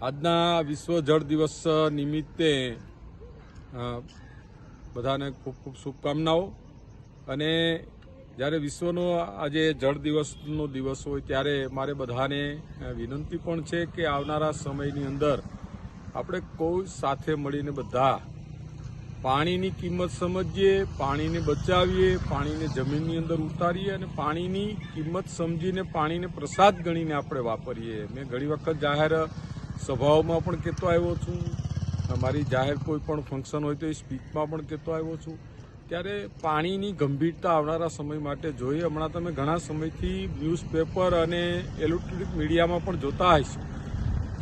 આજના વિશ્વ જળ દિવસ નિમિત્તે બધાને ખૂબ ખૂબ શુભકામનાઓ. અને જ્યારે વિશ્વનો આજે જળ દિવસનો દિવસ હોય ત્યારે મારે બધાને વિનંતી પણ છે કે આવનારા સમયની અંદર આપણે કોઈ સાથે મળીને બધા પાણીની કિંમત સમજીએ, પાણીને બચાવીએ, પાણીને જમીનની અંદર ઉતારીએ અને પાણીની કિંમત સમજીને પાણીને પ્રસાદ ગણીને આપણે વાપરીએ. મેં ઘણી વખત જાહેર સભાઓમાં પણ કહેતો આવ્યો છું. મારી જાહેર કોઈ પણ ફંક્શન હોય તો એ સ્પીચમાં પણ કહેતો આવ્યો છું. ત્યારે પાણીની ગંભીરતા આવનારા સમય માટે જોઈએ. હમણાં તમે ઘણા સમયથી ન્યૂઝપેપર અને ઇલેક્ટ્રોનિક મીડિયામાં પણ જોતા હશો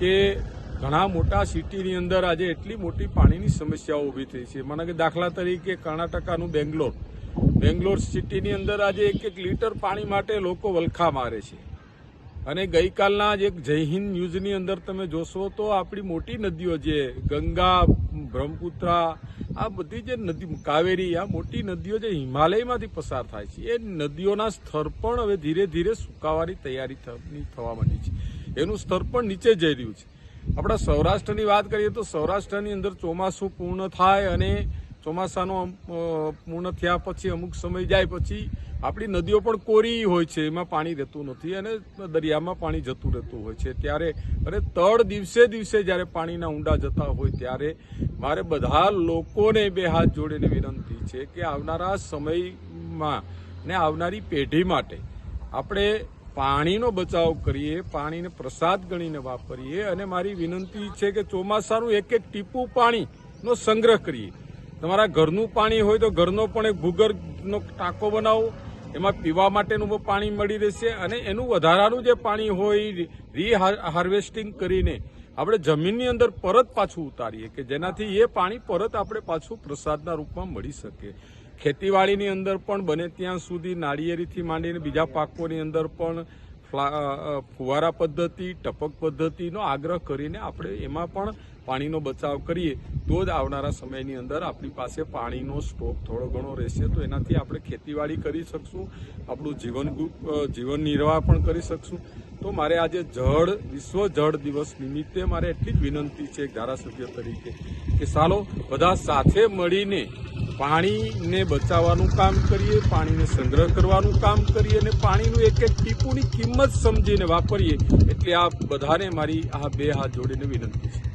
કે ઘણા મોટા સિટીની અંદર આજે એટલી મોટી પાણીની સમસ્યાઓ ઊભી થઈ છે. મને કે દાખલા તરીકે કર્ણાટકાનું બેંગ્લોર. બેંગ્લોર સિટીની અંદર આજે એક એક લીટર પાણી માટે લોકો વલખા મારે છે. અને ગઈકાલના જ એક જય ન્યૂઝની અંદર તમે જોશો તો આપણી મોટી નદીઓ જે ગંગા, બ્રહ્મપુત્રા, આ બધી જે નદી, કાવેરી, આ મોટી નદીઓ જે હિમાલયમાંથી પસાર થાય છે, એ નદીઓના સ્તર પણ હવે ધીરે ધીરે સુકાવાની તૈયારી થવા માંડી છે. એનું સ્તર પણ નીચે જઈ રહ્યું છે. આપણા સૌરાષ્ટ્રની વાત કરીએ તો સૌરાષ્ટ્રની અંદર ચોમાસું પૂર્ણ થાય અને ચોમાસાનું પૂર્ણ થયા પછી, અમુક સમય જાય પછી આપણી નદીઓ પણ કોરી હોય છે, એમાં પાણી રહેતું નથી અને દરિયામાં પાણી જતું રહેતું હોય છે. ત્યારે અને તળ દિવસે દિવસે જ્યારે પાણીના ઊંડા જતા હોય ત્યારે મારે બધા લોકોને બે હાથ જોડીને વિનંતી છે કે આવનારા સમયમાં ને આવનારી પેઢી માટે આપણે પાણીનો બચાવ કરીએ, પાણીને પ્રસાદ ગણીને વાપરીએ અને મારી વિનંતી છે કે ચોમાસાનું એક એક ટીપું પાણીનો સંગ્રહ કરીએ. તમારા ઘરનું પાણી હોય તો ઘરનો પણ એક ભૂગર્ભનો ટાંકો બનાવો. એમાં પીવા માટેનું પણ મળી રહેશે અને એનું વધારાનું જે પાણી હોય, રી હાર્વેસ્ટિંગ કરીને આપણે જમીનની અંદર પરત પાછું ઉતારીએ કે જેનાથી એ પાણી પરત આપણે પાછું પ્રસાદના રૂપમાં મળી શકે. ખેતીવાડીની અંદર પણ બને ત્યાં સુધી નાળિયેરીથી માંડીને બીજા પાકોની અંદર પણ ફુવારા પદ્ધતિ, ટપક પદ્ધતિનો આગ્રહ કરીને આપણે એમાં પણ પાણીનો બચાવ કરીએ, તો જ આવનારા સમયની અંદર આપણી પાસે પાણીનો સ્ટોક થોડો ઘણો રહેશે. તો એનાથી આપણે ખેતીવાડી કરી શકશું, આપણું જીવન જીવન નિર્વાહ પણ કરી શકશું. તો મારે આજે જળ, વિશ્વ જળ દિવસ નિમિત્તે મારે એટલી જ વિનંતી છે ધારાસભ્ય તરીકે કે ચાલો બધા સાથે મળીને પાણીને બચાવવાનું કામ કરીએ, પાણીને સંગ્રહ કરવાનું કામ કરીએ અને પાણીનું એક એક ટીપુની કિંમત સમજીને વાપરીએ, એટલે આ બધાને મારી આ બે હાથ જોડીને વિનંતી છે.